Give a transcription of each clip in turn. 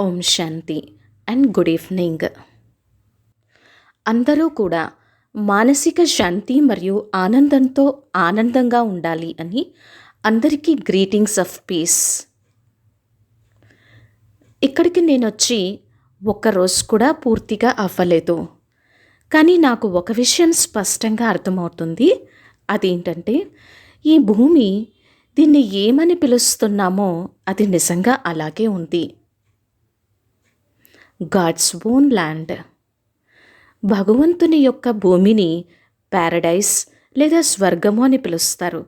Om Shanti and good evening. అందరూ కూడా మానసిక శాంతి మరియు ఆనందంతో ఆనందంగా ఉండాలి అని అందరికీ గ్రీటింగ్స్ ఆఫ్ పీస్. ఇక్కడికి నేను వచ్చి ఒక్కరోజు కూడా పూర్తిగా అవ్వలేదు. కానీ నాకు ఒక విషయం స్పష్టంగా అర్థమవుతుంది. అదేంటంటే ఈ భూమి దీన్ని ఏమని పిలుస్తున్నామో అది నిజంగా అలాగే ఉంది. God's own land. భగవంతుని యొక్క భూమిని ప్యారడైస్ లేదా స్వర్గము అని పిలుస్తారు.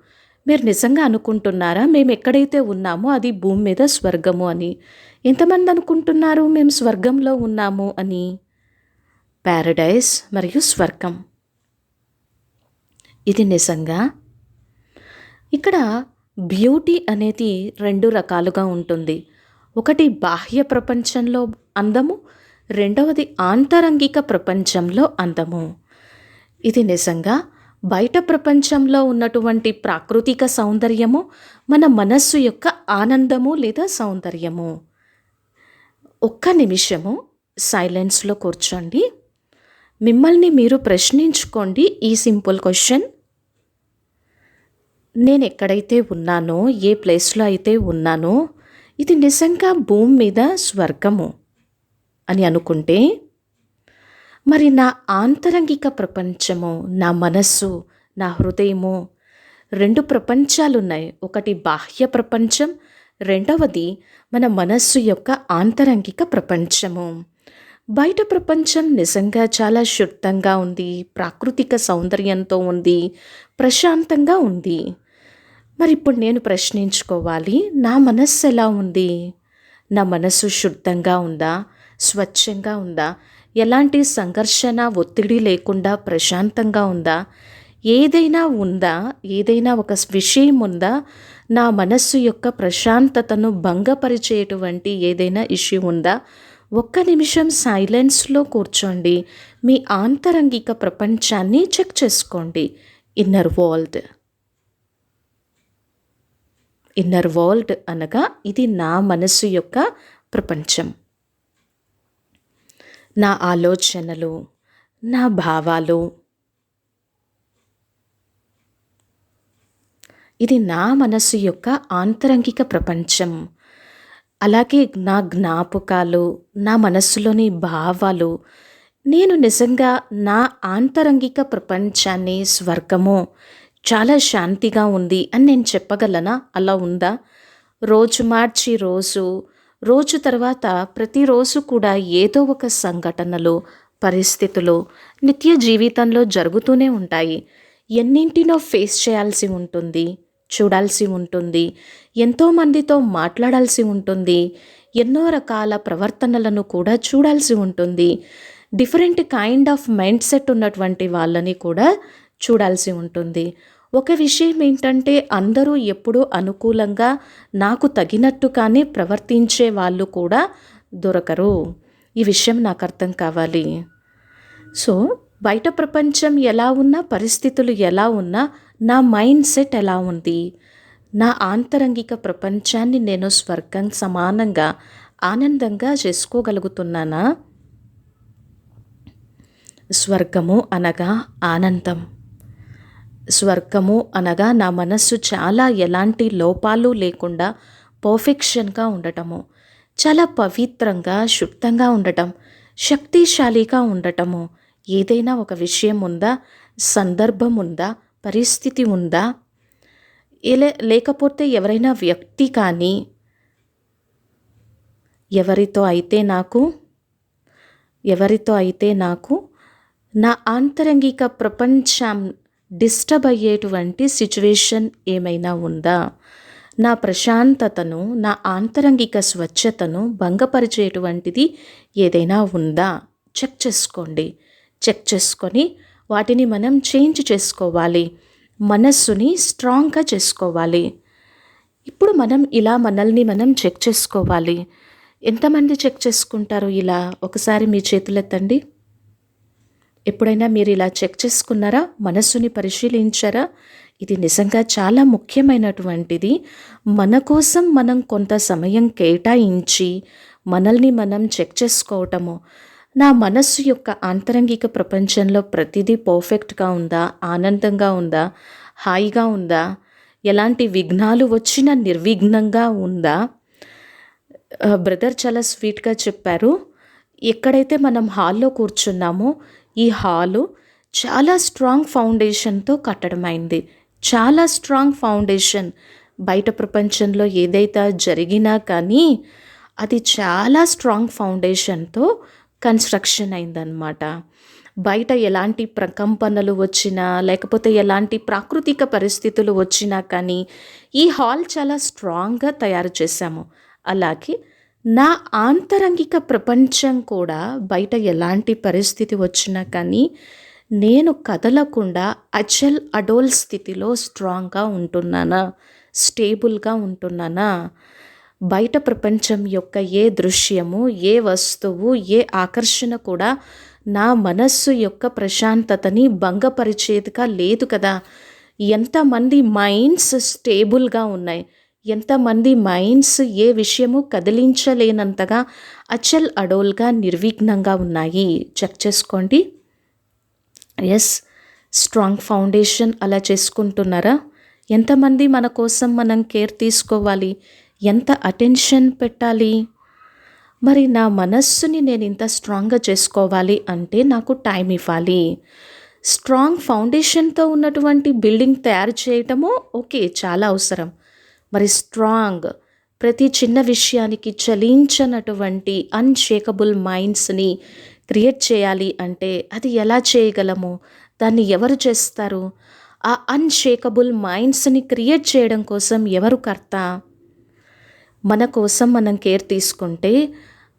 మీరు నిజంగా అనుకుంటున్నారా? మేము ఎక్కడైతే ఉన్నామో అది భూమి మీద స్వర్గము అని. ఎంతమంది అనుకుంటున్నారు? మేము స్వర్గంలో ఉన్నాము అని. ప్యారడైస్ మరియు స్వర్గం. ఇది నిజంగా? ఇక్కడ బ్యూటీ అనేది రెండు రకాలుగా ఉంటుంది. ఒకటి బాహ్య ప్రపంచంలో అందము రెండవది ఆంతరంగిక ప్రపంచంలో అందము. ఇది నిజంగా బయట ప్రపంచంలో ఉన్నటువంటి ప్రాకృతిక సౌందర్యము మన మనస్సు యొక్క ఆనందము లేదా సౌందర్యము. ఒక్క నిమిషము సైలెన్స్లో కూర్చోండి. మిమ్మల్ని మీరు ప్రశ్నించుకోండి ఈ సింపుల్ క్వశ్చన్. నేను ఎక్కడైతే ఉన్నానో ఏ ప్లేస్లో అయితే ఉన్నానో ఇది నిజంగా భూమి మీద స్వర్గము అని అనుకుంటే మరి నా ఆంతరంగిక ప్రపంచము నా మనస్సు నా హృదయము రెండు ప్రపంచాలు ఉన్నాయి ఒకటి బాహ్య ప్రపంచం రెండవది మన మనస్సు యొక్క ఆంతరంగిక ప్రపంచము. బయట ప్రపంచం నిజంగా చాలా శుద్ధంగా ఉంది ప్రాకృతిక సౌందర్యంతో ఉంది ప్రశాంతంగా ఉంది. మరి ఇప్పుడు నేను ప్రశ్నించుకోవాలి నా మనస్సు ఎలా ఉంది? నా మనస్సు శుద్ధంగా ఉందా? స్వచ్ఛంగా ఉందా? ఎలాంటి సంఘర్షణ ఒత్తిడి లేకుండా ప్రశాంతంగా ఉందా? ఏదైనా ఉందా? ఏదైనా ఒక విషయం ఉందా? నా మనస్సు యొక్క ప్రశాంతతను భంగపరిచేటువంటి ఏదైనా ఇష్యూ ఉందా? ఒక్క నిమిషం సైలెన్స్లో కూర్చోండి. మీ ఆంతరంగిక ప్రపంచాన్ని చెక్ చేసుకోండి. ఇన్నర్ వరల్డ్ ఇన్నర్ వరల్డ్ అనగా ఇది నా మనస్సు యొక్క ప్రపంచం. నా ఆలోచనలు నా భావాలు ఇది నా మనస్సు యొక్క ఆంతరంగిక ప్రపంచం. అలాగే నా జ్ఞాపకాలు నా మనస్సులోని భావాలు నేను నిజంగా నా ఆంతరంగిక ప్రపంచాన్ని స్వర్గము చాలా శాంతిగా ఉంది అని నేను చెప్పగలనా? అలా ఉందా? రోజు మార్చి రోజు రోజు తర్వాత ప్రతిరోజు కూడా ఏదో ఒక సంఘటనలు పరిస్థితులు నిత్య జీవితంలో జరుగుతూనే ఉంటాయి. ఎన్నింటినో ఫేస్ చేయాల్సి ఉంటుంది చూడాల్సి ఉంటుంది ఎంతోమందితో మాట్లాడాల్సి ఉంటుంది ఎన్నో రకాల ప్రవర్తనలను కూడా చూడాల్సి ఉంటుంది. Different kind of mind set ఉన్నటువంటి వాళ్ళని కూడా చూడాల్సి ఉంటుంది. ఒక విషయం ఏంటంటే అందరూ ఎప్పుడూ అనుకూలంగా నాకు తగినట్టుగానే ప్రవర్తించే వాళ్ళు కూడా దొరకరు. ఈ విషయం నాకు అర్థం కావాలి. సో బయట ప్రపంచం ఎలా ఉన్నా పరిస్థితులు ఎలా ఉన్నా నా మైండ్ సెట్ ఎలా ఉంది? నా ఆంతరంగిక ప్రపంచాన్ని నేను స్వర్గం సమానంగా ఆనందంగా చేసుకోగలుగుతున్నానా? స్వర్గము అనగా ఆనందం. స్వర్గము అనగా నా మనస్సు చాలా ఎలాంటి లోపాలు లేకుండా పర్ఫెక్షన్గా ఉండటము చాలా పవిత్రంగా శుద్ధంగా ఉండటం శక్తిశాలిగా ఉండటము. ఏదైనా ఒక విషయం ఉందా? సందర్భం ఉందా? పరిస్థితి ఉందా? లేకపోతే ఎవరైనా వ్యక్తి కానీ ఎవరితో అయితే నాకు ఎవరితో అయితే నాకు నా ఆంతరంగిక ప్రపంచం డిస్టర్బ్ అయ్యేటువంటి సిచ్యువేషన్ ఏమైనా ఉందా? నా ప్రశాంతతను నా ఆంతరంగిక స్వచ్ఛతను భంగపరిచేటువంటిది ఏదైనా ఉందా? చెక్ చేసుకోండి. చెక్ చేసుకొని వాటిని మనం చేంజ్ చేసుకోవాలి. మనస్సుని స్ట్రాంగ్గా చేసుకోవాలి. ఇప్పుడు మనం ఇలా మనల్ని మనం చెక్ చేసుకోవాలి. ఎంతమంది చెక్ చేసుకుంటారు ఇలా? ఒకసారి మీ చేతులెత్తండి. ఎప్పుడైనా మీరు ఇలా చెక్ చేసుకున్నారా? మనస్సుని పరిశీలించారా? ఇది నిజంగా చాలా ముఖ్యమైనటువంటిది. మన కోసం మనం కొంత సమయం కేటాయించి మనల్ని మనం చెక్ చేసుకోవటము. నా మనస్సు యొక్క ఆంతరంగిక ప్రపంచంలో ప్రతిదీ పర్ఫెక్ట్గా ఉందా? ఆనందంగా ఉందా? హాయిగా ఉందా? ఎలాంటి విఘ్నాలు వచ్చినా నిర్విఘ్నంగా ఉందా? బ్రదర్ చాలా స్వీట్గా చెప్పారు. ఎక్కడైతే మనం హాల్లో కూర్చున్నామో ఈ హాలు చాలా స్ట్రాంగ్ ఫౌండేషన్తో కట్టడమైంది. చాలా స్ట్రాంగ్ ఫౌండేషన్. బయట ప్రపంచంలో ఏదైతే జరిగినా కానీ అది చాలా స్ట్రాంగ్ ఫౌండేషన్తో కన్స్ట్రక్షన్ అయిందనమాట బయట ఎలాంటి ప్రకంపనలు వచ్చినా లేకపోతే ఎలాంటి ప్రాకృతిక పరిస్థితులు వచ్చినా కానీ ఈ హాల్ చాలా స్ట్రాంగ్గా తయారు చేశాము. అలాగే నా ఆంతరంగిక ప్రపంచం కూడా బయట ఎలాంటి పరిస్థితి వచ్చినా కానీ నేను కదలకుండా అచల్ అడోల్ స్థితిలో స్ట్రాంగ్గా ఉంటున్నానా? స్టేబుల్గా ఉంటున్నానా? బయట ప్రపంచం యొక్క ఏ దృశ్యము ఏ వస్తువు ఏ ఆకర్షణ కూడా నా మనస్సు యొక్క ప్రశాంతతని భంగపరిచేదిగా లేదు కదా? ఎంతమంది మైండ్స్ స్టేబుల్గా ఉన్నాయి. ఎంతమంది మైండ్స్ ఏ విషయము కదిలించలేనంతగా అచల్ అడోల్గా నిర్విఘ్నంగా ఉన్నాయి. చెక్ చేసుకోండి. ఎస్ స్ట్రాంగ్ ఫౌండేషన్ అలా చేసుకుంటున్నారా? ఎంతమంది మన కోసం మనం కేర్ తీసుకోవాలి? ఎంత అటెన్షన్ పెట్టాలి? మరి నా మనస్సుని నేను ఇంత స్ట్రాంగ్గా చేసుకోవాలి అంటే నాకు టైం ఇవ్వాలి. స్ట్రాంగ్ ఫౌండేషన్తో ఉన్నటువంటి బిల్డింగ్ తయారు చేయటము ఓకే చాలా అవసరం. మరి స్ట్రాంగ్ ప్రతి చిన్న విషయానికి చలించనటువంటి అన్షేకబుల్ మైండ్స్ని క్రియేట్ చేయాలి అంటే అది ఎలా చేయగలము? దాన్ని ఎవరు చేస్తారు? ఆ అన్షేకబుల్ మైండ్స్ని క్రియేట్ చేయడం కోసం ఎవరు కర్త? మన కోసం మనం కేర్ తీసుకుంటే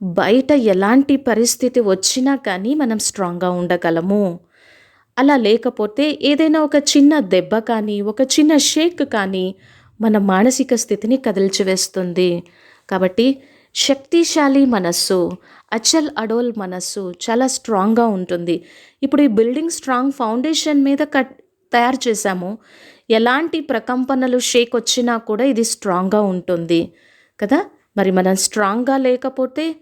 బయట ఎలాంటి పరిస్థితి వచ్చినా కానీ మనం స్ట్రాంగ్గా ఉండగలము. అలా లేకపోతే ఏదైనా ఒక చిన్న దెబ్బ కానీ ఒక చిన్న షేక్ కానీ మన మానసిక స్థితిని కదిల్చివేస్తుంది. కాబట్టి శక్తిశాలి మనస్సు అచల్ అడోల్ మనస్సు చాలా స్ట్రాంగ్గా ఉంటుంది. ఇప్పుడు ఈ బిల్డింగ్ స్ట్రాంగ్ ఫౌండేషన్ మీద కట్ తయారు చేశాము. ఎలాంటి ప్రకంపనలు షేక్ వచ్చినా కూడా ఇది స్ట్రాంగ్గా ఉంటుంది. కదా? మరి మనం స్ట్రాంగ్గా లేకపోతే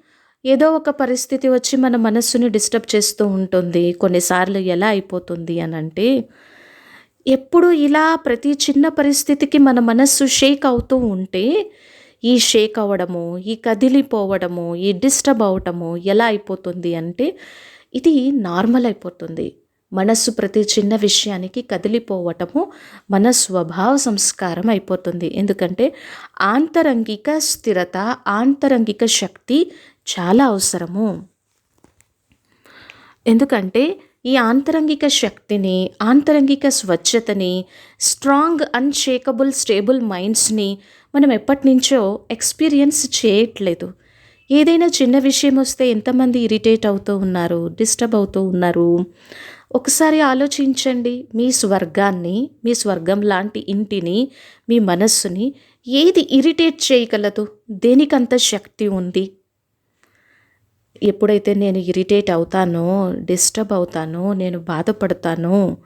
ఏదో ఒక పరిస్థితి వచ్చి మన మనస్సుని డిస్టర్బ్ చేస్తూ ఉంటుంది. కొన్నిసార్లు ఎలా అయిపోతుంది అని అంటే ఎప్పుడు ఇలా ప్రతి చిన్న పరిస్థితికి మన మనస్సు షేక్ అవుతూ ఉంటే ఈ షేక్ అవ్వడము ఈ కదిలిపోవడము ఈ డిస్టర్బ్ అవ్వటము ఎలా అయిపోతుంది అంటే ఇది నార్మల్ అయిపోతుంది. మనస్సు ప్రతి చిన్న విషయానికి కదిలిపోవటము మన స్వభావ సంస్కారం అయిపోతుంది. ఎందుకంటే ఆంతరంగిక స్థిరత ఆంతరంగిక శక్తి చాలా అవసరము. ఎందుకంటే ఈ ఆంతరంగిక శక్తిని ఆంతరంగిక స్వచ్ఛతని స్ట్రాంగ్ అన్షేకబుల్ స్టేబుల్ మైండ్స్ని మనం ఎప్పటి నుంచో ఎక్స్పీరియన్స్ చేయట్లేదు. ఏదైనా చిన్న విషయం వస్తే ఎంతమంది ఇరిటేట్ అవుతూ ఉన్నారు డిస్టర్బ్ అవుతూ ఉన్నారు? ఒకసారి ఆలోచించండి. మీ స్వర్గాన్ని మీ స్వర్గం లాంటి ఇంటిని మీ మనస్సుని ఏది ఇరిటేట్ చేయగలదు? దేనికంత శక్తి ఉంది? ఎప్పుడైతే నేను ఇరిటేట్ అవుతానో డిస్టర్బ్ అవుతానో నేను బాధపడతానో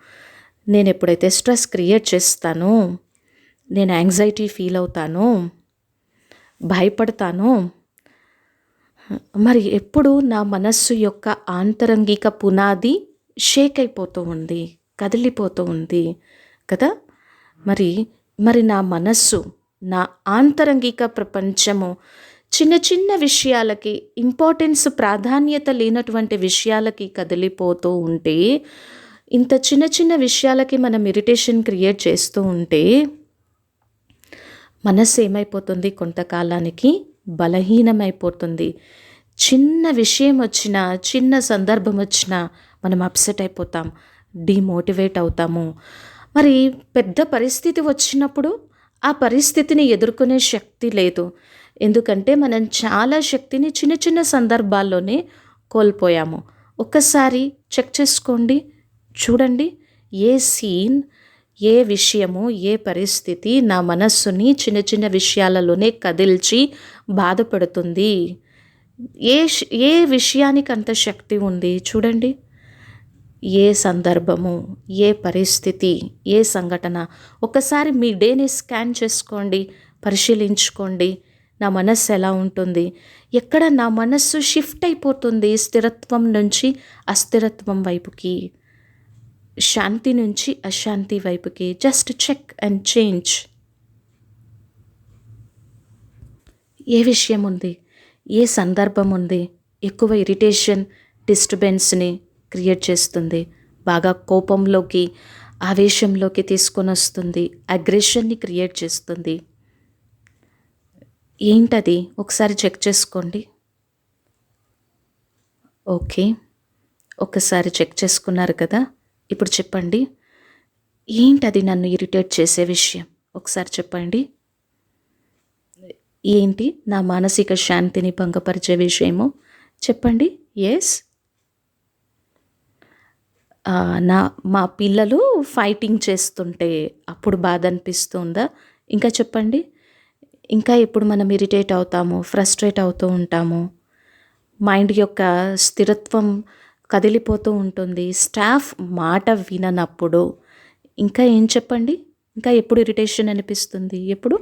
నేను ఎప్పుడైతే స్ట్రెస్ క్రియేట్ చేస్తానో నేను యాంగ్జైటీ ఫీల్ అవుతానో భయపడతానో మరి ఎప్పుడు నా మనస్సు యొక్క ఆంతరంగిక పునాది షేక్ అయిపోతూ ఉంది కదిలిపోతూ ఉంది కదా? మరి మరి నా మనస్సు నా ఆంతరంగిక ప్రపంచము చిన్న చిన్న విషయాలకి ఇంపార్టెన్స్ ప్రాధాన్యత లేనటువంటి విషయాలకి కదిలిపోతూ ఉంటే ఇంత చిన్న చిన్న విషయాలకి మనం ఇరిటేషన్ క్రియేట్ చేస్తూ ఉంటే మనస్సు ఏమైపోతుంది? కొంతకాలానికి బలహీనమైపోతుంది. చిన్న విషయం వచ్చినా చిన్న సందర్భం వచ్చినా మనం అప్సెట్ అయిపోతాం డిమోటివేట్ అవుతాము. మరి పెద్ద పరిస్థితి వచ్చినప్పుడు ఆ పరిస్థితిని ఎదుర్కొనే శక్తి లేదు. ఎందుకంటే మనం చాలా శక్తిని చిన్న చిన్న సందర్భాల్లోనే కోల్పోయాము. ఒక్కసారి చెక్ చేసుకోండి. చూడండి. ఏ సీన్ ఏ విషయము ఏ పరిస్థితి నా మనస్సుని చిన్న చిన్న విషయాలలోనే కదిల్చి బాధపడుతుంది. ఏ ఏ విషయానికి అంత శక్తి ఉంది చూడండి. ఏ సందర్భము ఏ పరిస్థితి ఏ సంఘటన. ఒకసారి మీ డేని స్కాన్ చేసుకోండి పరిశీలించుకోండి. నా మనస్సు ఎలా ఉంటుంది? ఎక్కడ నా మనస్సు షిఫ్ట్ అయిపోతుంది స్థిరత్వం నుంచి అస్థిరత్వం వైపుకి? శాంతి నుంచి అశాంతి వైపుకి. Just check and change. ఏ విషయం ఉంది? ఏ సందర్భం ఉంది? ఎక్కువ ఇరిటేషన్ డిస్టర్బెన్స్ని క్రియేట్ చేస్తుంది. బాగా కోపంలోకి ఆవేశంలోకి తీసుకొని వస్తుంది. అగ్రెషన్ని క్రియేట్ చేస్తుంది. ఏంటది? ఒకసారి చెక్ చేసుకోండి. ఓకే. ఒకసారి చెక్ చేసుకున్నారు కదా? ఇప్పుడు చెప్పండి. ఏంటది నన్ను ఇరిటేట్ చేసే విషయం? ఒకసారి చెప్పండి. ఏంటి? నా మానసిక శాంతిని భంగపరిచే విషయము? చెప్పండి. ఎస్ నా మా పిల్లలు ఫైటింగ్ చేస్తుంటే అప్పుడు బాధ అనిపిస్తుందా? ఇంకా చెప్పండి. ఇంకా ఎప్పుడు మనం ఇరిటేట్ అవుతాము ఫ్రస్ట్రేట్ అవుతూ ఉంటాము. మైండ్ యొక్క స్థిరత్వం కదిలిపోతూ ఉంటుంది. స్టాఫ్ మాట విననప్పుడు ఇంకా ఏం చెప్పండి? ఇంకా ఎప్పుడు ఇరిటేషన్ అనిపిస్తుంది? ఎప్పుడు?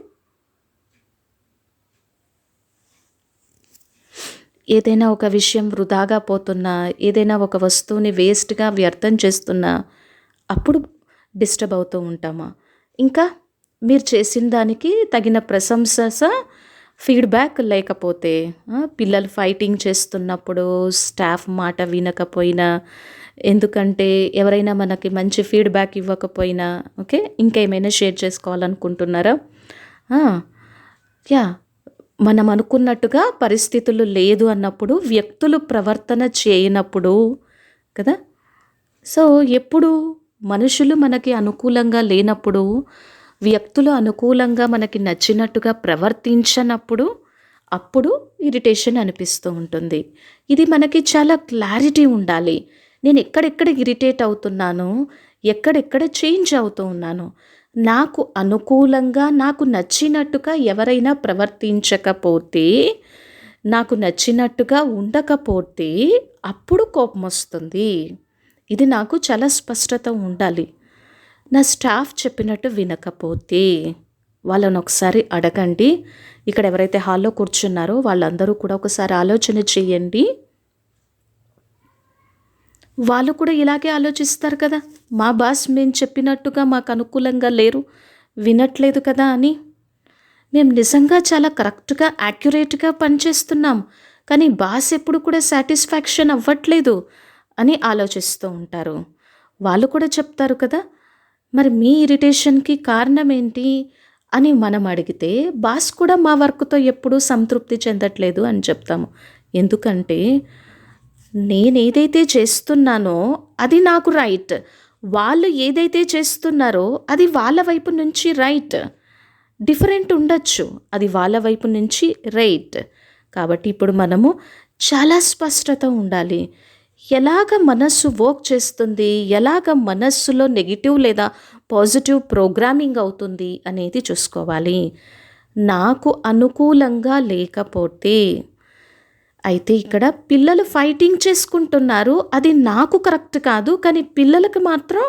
ఏదైనా ఒక విషయం వృధాగా పోతున్నా ఏదైనా ఒక వస్తువుని వేస్ట్గా వ్యర్థం చేస్తున్నా అప్పుడు డిస్టర్బ్ అవుతూ ఉంటామా? ఇంకా మీరు చేసిన దానికి తగిన ప్రశంస ఫీడ్బ్యాక్ లేకపోతే పిల్లలు ఫైటింగ్ చేస్తున్నప్పుడు స్టాఫ్ మాట వినకపోయినా ఎందుకంటే ఎవరైనా మనకి మంచి ఫీడ్బ్యాక్ ఇవ్వకపోయినా ఓకే? ఇంకేమైనా షేర్ చేసుకోవాలనుకుంటున్నారా? యా. మనం అనుకున్నట్టుగా పరిస్థితులు లేదు అన్నప్పుడు వ్యక్తులు ప్రవర్తన చేయనప్పుడు కదా? సో ఎప్పుడు మనుషులు మనకి అనుకూలంగా లేనప్పుడు వ్యక్తులు అనుకూలంగా మనకి నచ్చినట్టుగా ప్రవర్తించనప్పుడు అప్పుడు ఇరిటేషన్ అనిపిస్తూ ఉంటుంది. ఇది మనకి చాలా క్లారిటీ ఉండాలి. నేను ఎక్కడెక్కడ ఇరిటేట్ అవుతున్నాను? ఎక్కడెక్కడ చేంజ్ అవుతూ ఉన్నాను? నాకు అనుకూలంగా నాకు నచ్చినట్టుగా ఎవరైనా ప్రవర్తించకపోతే నాకు నచ్చినట్టుగా ఉండకపోతే అప్పుడు కోపం వస్తుంది. ఇది నాకు చాలా స్పష్టత ఉండాలి. నా స్టాఫ్ చెప్పినట్టు వినకపోతే వాళ్ళని ఒకసారి అడగండి. ఇక్కడ ఎవరైతే హాల్లో కూర్చున్నారో వాళ్ళందరూ కూడా ఒకసారి ఆలోచన చేయండి. వాళ్ళు కూడా ఇలాగే ఆలోచిస్తారు కదా. మా బాస్ మేము చెప్పినట్టుగా మాకు అనుకూలంగా లేరు. వినట్లేదు కదా అని. మేము నిజంగా చాలా కరెక్ట్గా యాక్యురేట్గా పనిచేస్తున్నాం. కానీ బాస్ ఎప్పుడు కూడా సాటిస్ఫాక్షన్ అవ్వట్లేదు అని ఆలోచిస్తూ ఉంటారు. వాళ్ళు కూడా చెప్తారు కదా మరి మీ ఇరిటేషన్కి కారణం ఏంటి అని మనం అడిగితే బాస్ కూడా మా వర్క్తో ఎప్పుడూ సంతృప్తి చెందట్లేదు అని చెప్తాము. ఎందుకంటే నేను ఏదైతే చేస్తున్నానో అది నాకు రైట్. వాళ్ళు ఏదైతే చేస్తున్నారో అది వాళ్ళ వైపు నుంచి రైట్. డిఫరెంట్ ఉండొచ్చు అది వాళ్ళ వైపు నుంచి రైట్. కాబట్టి ఇప్పుడు మనము చాలా స్పష్టత ఉండాలి. ఎలాగ మనస్సు వర్క్ చేస్తుంది? ఎలాగ మనస్సులో నెగిటివ్ లేదా పాజిటివ్ ప్రోగ్రామింగ్ అవుతుంది అనేది చూసుకోవాలి. నాకు అనుకూలంగా లేకపోతే అయితే ఇక్కడ పిల్లలు ఫైటింగ్ చేసుకుంటున్నారు. అది నాకు కరెక్ట్ కాదు కానీ పిల్లలకు మాత్రం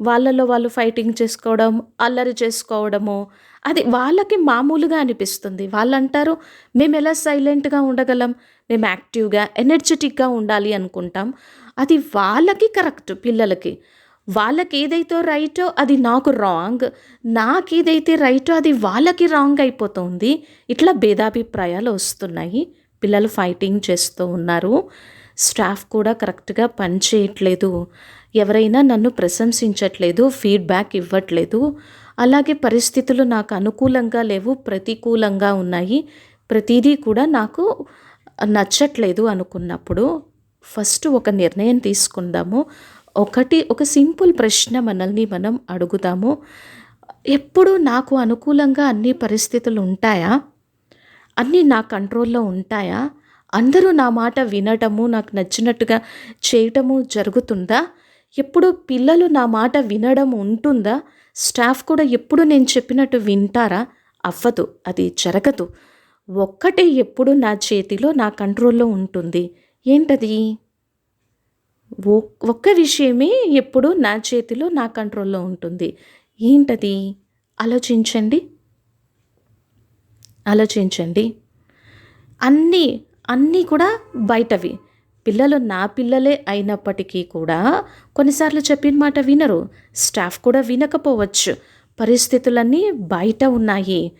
వాళ్ళలో వాళ్ళు ఫైటింగ్ చేసుకోవడం అల్లరి చేసుకోవడము అది వాళ్ళకి మామూలుగా అనిపిస్తుంది. వాళ్ళు అంటారు మేము ఎలా సైలెంట్గా ఉండగలం? మేము యాక్టివ్గా ఎనర్జెటిక్గా ఉండాలి అనుకుంటాం. అది వాళ్ళకి కరెక్ట్ పిల్లలకి. వాళ్ళకి ఏదైతే రైటో అది నాకు రాంగ్ నాకు ఏదైతే రైటో అది వాళ్ళకి రాంగ్ అయిపోతుంది. ఇట్లా భేదాభిప్రాయాలు వస్తున్నాయి. పిల్లలు ఫైటింగ్ చేస్తూ ఉన్నారు. స్టాఫ్ కూడా కరెక్ట్గా పనిచేయట్లేదు. ఎవరైనా నన్ను ప్రశంసించట్లేదు ఫీడ్బ్యాక్ ఇవ్వట్లేదు. అలాగే పరిస్థితులు నాకు అనుకూలంగా లేవు ప్రతికూలంగా ఉన్నాయి. ప్రతిదీ కూడా నాకు నచ్చట్లేదు అనుకున్నప్పుడు ఫస్ట్ ఒక నిర్ణయం తీసుకుందాము. ఒకటి ఒక సింపుల్ ప్రశ్న మనల్ని మనం అడుగుదాము. ఎప్పుడు నాకు అనుకూలంగా అన్ని పరిస్థితులు ఉంటాయా? అన్నీ నా కంట్రోల్లో ఉంటాయా? అందరూ నా మాట వినటము నాకు నచ్చినట్టుగా చేయటము జరుగుతుందా? ఎప్పుడు పిల్లలు నా మాట వినడం ఉంటుందా? స్టాఫ్ కూడా ఎప్పుడు నేను చెప్పినట్టు వింటారా? అవ్వదు అది జరగదు. ఒక్కటే ఎప్పుడు నా చేతిలో నా కంట్రోల్లో ఉంటుంది. ఏంటది? ఒక్క విషయమే ఎప్పుడు నా చేతిలో నా కంట్రోల్లో ఉంటుంది. ఏంటది? ఆలోచించండి. ఆలోచించండి. అన్నీ అన్నీ కూడా బయటవి. పిల్లలు నా పిల్లలే అయినప్పటికీ కూడా కొన్నిసార్లు చెప్పిన మాట వినరు. స్టాఫ్ కూడా వినకపోవచ్చు. పరిస్థితులన్నీ బయట ఉన్నాయి.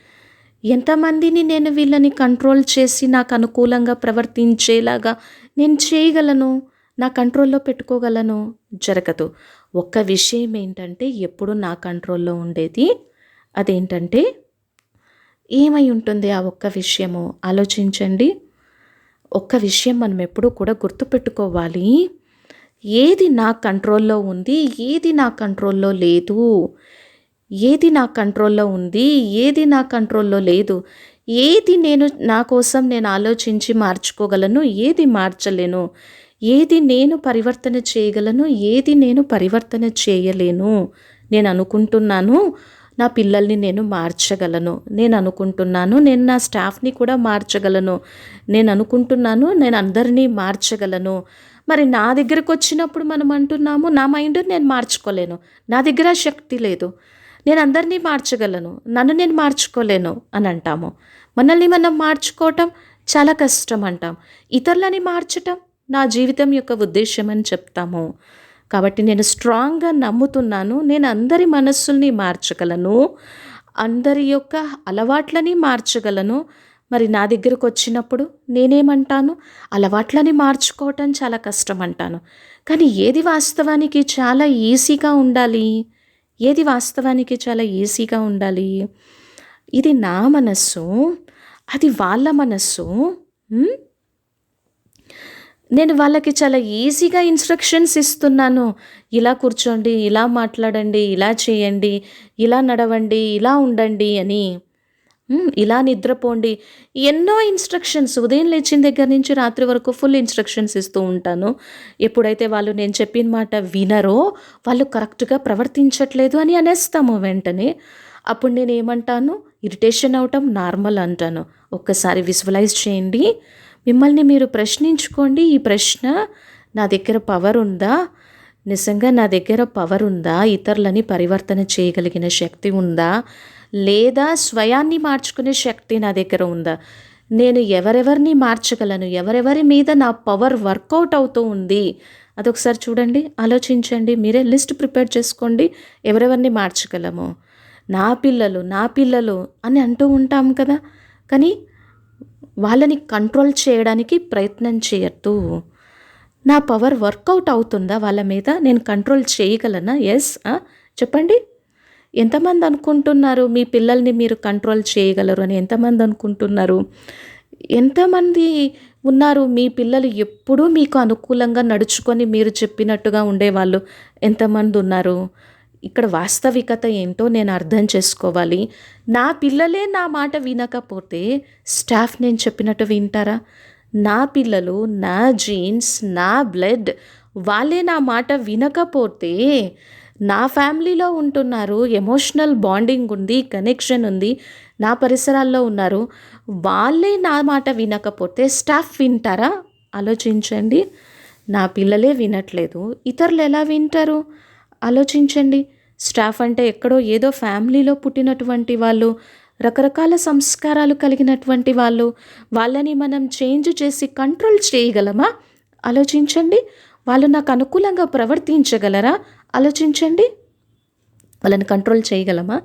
ఎంతమందిని నేను వీళ్ళని కంట్రోల్ చేసి నాకు అనుకూలంగా ప్రవర్తించేలాగా నేను చేయగలను? నా కంట్రోల్లో పెట్టుకోగలను? జరగదు. ఒక్క విషయం ఏంటంటే ఎప్పుడు నా కంట్రోల్లో ఉండేది? అదేంటంటే ఏమై ఉంటుంది ఆ ఒక్క విషయము? ఆలోచించండి. ఒక్క విషయం మనం ఎప్పుడూ కూడా గుర్తుపెట్టుకోవాలి. ఏది నా కంట్రోల్లో ఉంది ఏది నా కంట్రోల్లో లేదు ఏది నా కంట్రోల్లో ఉంది ఏది నా కంట్రోల్లో లేదు ఏది నేను నా కోసం నేను ఆలోచించి మార్చుకోగలను ఏది మార్చలేను ఏది నేను పరివర్తన చేయగలను ఏది నేను పరివర్తన చేయలేను నేను అనుకుంటున్నాను. నా పిల్లల్ని నేను మార్చగలను. నేను అనుకుంటున్నాను. నేను నా స్టాఫ్ని కూడా మార్చగలను. నేను అనుకుంటున్నాను. నేను అందరినీ మార్చగలను. మరి నా దగ్గరకు వచ్చినప్పుడు మనం అంటున్నాము నా మైండ్ నేను మార్చుకోలేను. నా దగ్గర శక్తి లేదు. నేను అందరినీ మార్చగలను. నన్ను నేను మార్చుకోలేను అని అంటాము. మనల్ని మనం మార్చుకోవటం చాలా కష్టం అంటాం. ఇతరులని మార్చటం నా జీవితం యొక్క ఉద్దేశం అని చెప్తాము. కాబట్టి నేను స్ట్రాంగ్గా నమ్ముతున్నాను నేను అందరి మనస్సుల్ని మార్చగలను అందరి యొక్క అలవాట్లని మార్చగలను. మరి నా దగ్గరకు వచ్చినప్పుడు నేనేమంటాను? అలవాట్లని మార్చుకోవటం చాలా కష్టం అంటాను కానీ ఏది వాస్తవానికి చాలా ఈజీగా ఉండాలి? ఏది వాస్తవానికి చాలా ఈజీగా ఉండాలి? ఇది నా మనస్సు అది వాళ్ళ మనస్సు నేను వాళ్ళకి చాలా ఈజీగా ఇన్స్ట్రక్షన్స్ ఇస్తున్నాను. ఇలా కూర్చోండి ఇలా మాట్లాడండి ఇలా చేయండి ఇలా నడవండి ఇలా ఉండండి అని. ఇలా నిద్రపోండి. ఎన్నో ఇన్స్ట్రక్షన్స్ ఉదయం లేచిన దగ్గర నుంచి రాత్రి వరకు ఫుల్ ఇన్స్ట్రక్షన్స్ ఇస్తూ ఉంటాను. ఎప్పుడైతే వాళ్ళు నేను చెప్పిన మాట వినరో వాళ్ళు కరెక్ట్గా ప్రవర్తించట్లేదు అని అనేస్తాము వెంటనే. అప్పుడు నేను ఏమంటాను? ఇరిటేషన్ అవటం నార్మల్ అంటాను. ఒక్కసారి విజువలైజ్ చేయండి. మిమ్మల్ని మీరు ప్రశ్నించుకోండి. ఈ ప్రశ్న నా దగ్గర పవర్ ఉందా? నిజంగా నా దగ్గర పవర్ ఉందా? ఇతరులని పరివర్తన చేయగలిగిన శక్తి ఉందా? లేదా స్వయాన్ని మార్చుకునే శక్తి నా దగ్గర ఉందా? నేను ఎవరెవరిని మార్చగలను? ఎవరెవరి మీద నా పవర్ వర్కౌట్ అవుతూ ఉంది? అదొకసారి చూడండి ఆలోచించండి. మీరే లిస్ట్ ప్రిపేర్ చేసుకోండి. ఎవరెవరిని మార్చగలము? నా పిల్లలు నా పిల్లలు అని అంటూ ఉంటాం కదా. కానీ వాళ్ళని కంట్రోల్ చేయడానికి ప్రయత్నం చేయొద్దు. నా పవర్ వర్కౌట్ అవుతుందా వాళ్ళ మీద? నేను కంట్రోల్ చేయగలనా? ఎస్ చెప్పండి. ఎంతమంది అనుకుంటున్నారు మీ పిల్లల్ని మీరు కంట్రోల్ చేయగలరు అని ఎంతమంది అనుకుంటున్నారు? ఎంతమంది ఉన్నారు మీ పిల్లలు ఎప్పుడూ మీకు అనుకూలంగా నడుచుకొని మీరు చెప్పినట్టుగా ఉండేవాళ్ళు? ఎంతమంది ఉన్నారు? ఇక్కడ వాస్తవికత ఏంటో నేను అర్థం చేసుకోవాలి. నా పిల్లలే నా మాట వినకపోతే స్టాఫ్ నేను చెప్పినట్టు వింటారా? నా పిల్లలు నా జీన్స్ నా బ్లడ్ వాళ్ళే నా మాట వినకపోతే నా ఫ్యామిలీలో ఉంటున్నారు ఎమోషనల్ బాండింగ్ ఉంది కనెక్షన్ ఉంది నా పరిసరాల్లో ఉన్నారు. వాళ్ళే నా మాట వినకపోతే స్టాఫ్ వింటారా? ఆలోచించండి. నా పిల్లలే వినట్లేదు. ఇతరులు ఎలా వింటారు? ఆలోచించండి. స్టాఫ్ అంటే ఎక్కడో ఏదో ఫ్యామిలీలో పుట్టినటువంటి వాళ్ళు రకరకాల సంస్కారాలు కలిగినటువంటి వాళ్ళు. వాళ్ళని మనం చేంజ్ చేసి కంట్రోల్ చేయగలమా? ఆలోచించండి. వాళ్ళు నాకు అనుకూలంగా ప్రవర్తించగలరా? ఆలోచించండి. వాళ్ళని కంట్రోల్ చేయగలమా?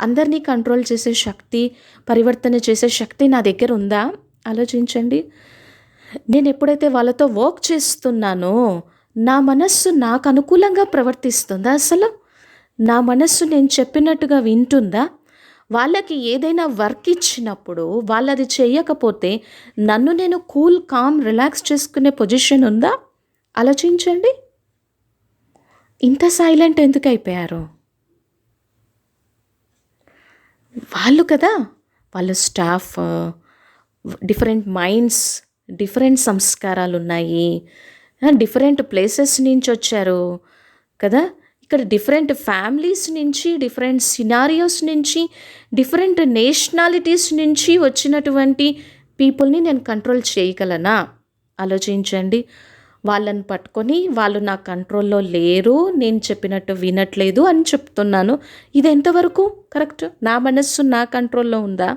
అందరినీ కంట్రోల్ చేసే శక్తి పరివర్తన చేసే శక్తి నా దగ్గర ఉందా? ఆలోచించండి. నేను ఎప్పుడైతే వాళ్ళతో వర్క్ చేస్తున్నానో నా మనస్సు నాకు అనుకూలంగా ప్రవర్తిస్తుందా అసలు? నా మనస్సు నేను చెప్పినట్టుగా వింటుందా? వాళ్ళకి ఏదైనా వర్క్ ఇచ్చినప్పుడు వాళ్ళది చేయకపోతే నన్ను నేను కూల్ కామ్ రిలాక్స్ చేసుకునే పొజిషన్ ఉందా? ఆలోచించండి. ఇంత సైలెంట్ ఎందుకు అయిపోయారు? వాళ్ళు కదా వాళ్ళ స్టాఫ్ డిఫరెంట్ మైండ్స్ డిఫరెంట్ సంస్కారాలు ఉన్నాయి. డిఫరెంట్ ప్లేసెస్ నుంచి వచ్చారు కదా. ఇక్కడ డిఫరెంట్ ఫ్యామిలీస్ నుంచి డిఫరెంట్ సినారియోస్ నుంచి డిఫరెంట్ నేషనాలిటీస్ నుంచి వచ్చినటువంటి పీపుల్ని నేను కంట్రోల్ చేయగలనా? ఆలోచించండి. వాళ్ళని పట్టుకొని వాళ్ళు నా కంట్రోల్లో లేరు నేను చెప్పినట్టు వినట్లేదు అని చెప్తున్నాను. ఇది ఎంతవరకు కరెక్ట్? నా మనస్సు నా కంట్రోల్లో ఉందా?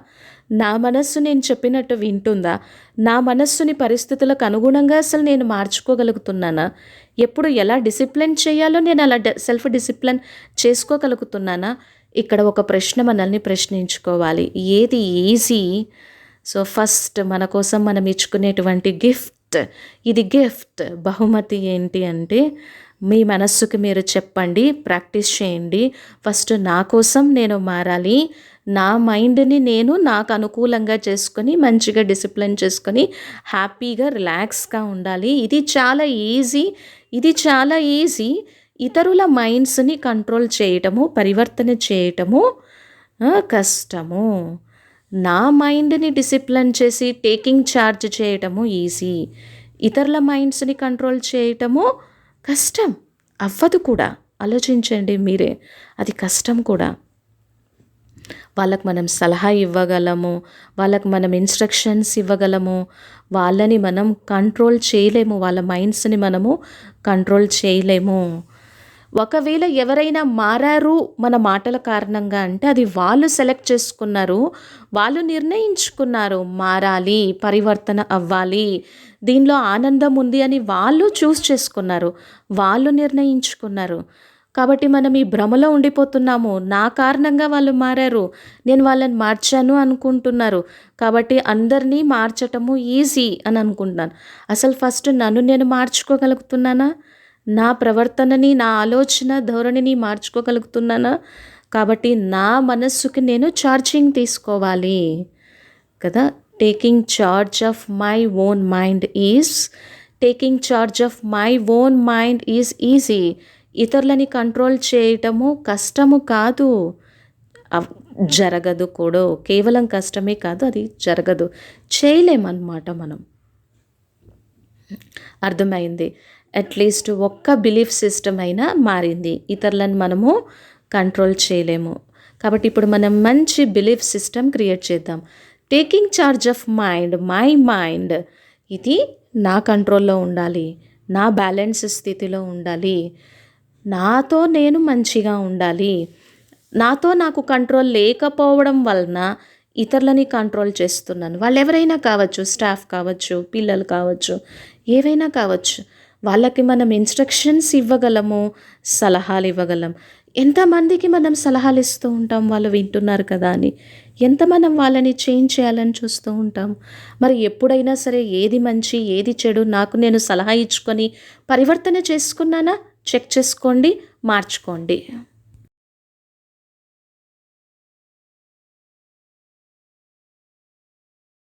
నా మనస్సు నేను చెప్పినట్టు వింటుందా? నా మనస్సుని పరిస్థితులకు అనుగుణంగా అసలు నేను మార్చుకోగలుగుతున్నానా? ఎప్పుడు ఎలా డిసిప్లిన్ చేయాలో నేను అలా సెల్ఫ్ డిసిప్లిన్ చేసుకోగలుగుతున్నానా? ఇక్కడ ఒక ప్రశ్న మనల్ని ప్రశ్నించుకోవాలి. ఏది ఈజీ? సో ఫస్ట్ మన కోసం మనం ఇచ్చుకునేటువంటి గిఫ్ట్. ఇది గిఫ్ట్. బహుమతి ఏంటి అంటే మీ మనస్సుకి మీరు చెప్పండి ప్రాక్టీస్ చేయండి. ఫస్ట్ నా కోసం నేను మారాలి. నా మైండ్ని నేను నాకు అనుకూలంగా చేసుకొని మంచిగా డిసిప్లిన్ చేసుకొని హ్యాపీగా రిలాక్స్గా ఉండాలి. ఇది చాలా ఈజీ ఇది చాలా ఈజీ. ఇతరుల మైండ్స్ని కంట్రోల్ చేయటము పరివర్తన చేయటము కష్టము. నా మైండ్ని డిసిప్లిన్ చేసి టేకింగ్ ఛార్జ్ చేయటము ఈజీ. ఇతరుల మైండ్స్ని కంట్రోల్ చేయటము కష్టం. అవ్వదు కూడా. ఆలోచించండి మీరే. అది కష్టం కూడా. వాళ్ళకు మనం సలహా ఇవ్వగలము. వాళ్ళకు మనం ఇన్స్ట్రక్షన్స్ ఇవ్వగలము. వాళ్ళని మనం కంట్రోల్ చేయలేము. వాళ్ళ మైండ్స్ని మనము కంట్రోల్ చేయలేము. ఒకవేళ ఎవరైనా మారారు మన మాటల కారణంగా అంటే అది వాళ్ళు సెలెక్ట్ చేసుకున్నారు వాళ్ళు నిర్ణయించుకున్నారు మారాలి పరివర్తన అవ్వాలి దీనిలో ఆనందం ఉంది అని వాళ్ళు చూస్ చేసుకున్నారు వాళ్ళు నిర్ణయించుకున్నారు. కాబట్టి మనం ఈ భ్రమలో ఉండిపోతున్నాము. నా కారణంగా వాళ్ళు మారారు నేను వాళ్ళని మార్చాను అనుకుంటున్నారు. కాబట్టి అందరినీ మార్చటము ఈజీ అని అనుకుంటున్నాను. అసలు ఫస్ట్ నన్ను నేను మార్చుకోగలుగుతున్నానా? నా ప్రవర్తనని నా ఆలోచన ధోరణిని మార్చుకోగలుగుతున్నానా? కాబట్టి నా మనస్సుకి నేను ఛార్జింగ్ తీసుకోవాలి. కదా? Taking charge of my own mind is taking charge of my own mind is easy ఇతరులని కంట్రోల్ చేయటము కష్టము కాదు. జరగదు కూడా. కేవలం కష్టమే కాదు అది జరగదు. చేయలేమన్నమాట మనం. అర్థమైంది? అట్లీస్ట్ ఒక్క బిలీఫ్ సిస్టమ్ అయినా మారింది. ఇతరులను మనము కంట్రోల్ చేయలేము. కాబట్టి ఇప్పుడు మనం మంచి బిలీఫ్ సిస్టమ్ క్రియేట్ చేద్దాం. Taking charge of mind my mind ఇది నా కంట్రోల్లో ఉండాలి. నా బ్యాలెన్స్ స్థితిలో ఉండాలి. నాతో నేను మంచిగా ఉండాలి. నాతో నాకు కంట్రోల్ లేకపోవడం వలన ఇతరులని కంట్రోల్ చేస్తున్నాను. వాళ్ళు ఎవరైనా కావచ్చు స్టాఫ్ కావచ్చు పిల్లలు కావచ్చు ఏవైనా కావచ్చు. వాళ్ళకి మనం ఇన్స్ట్రక్షన్స్ ఇవ్వగలము సలహాలు ఇవ్వగలం. ఎంతమందికి మనం సలహాలు ఇస్తూ ఉంటాం వాళ్ళు వింటున్నారు కదా అని. ఎంత మనం వాళ్ళని చేంజ్ చేయాలని చూస్తూ ఉంటాం. మరి ఎప్పుడైనా సరే ఏది మంచి ఏది చెడు నాకు నేను సలహా ఇచ్చుకొని పరివర్తన చేసుకున్నానా? చెక్ చేసుకోండి మార్చుకోండి.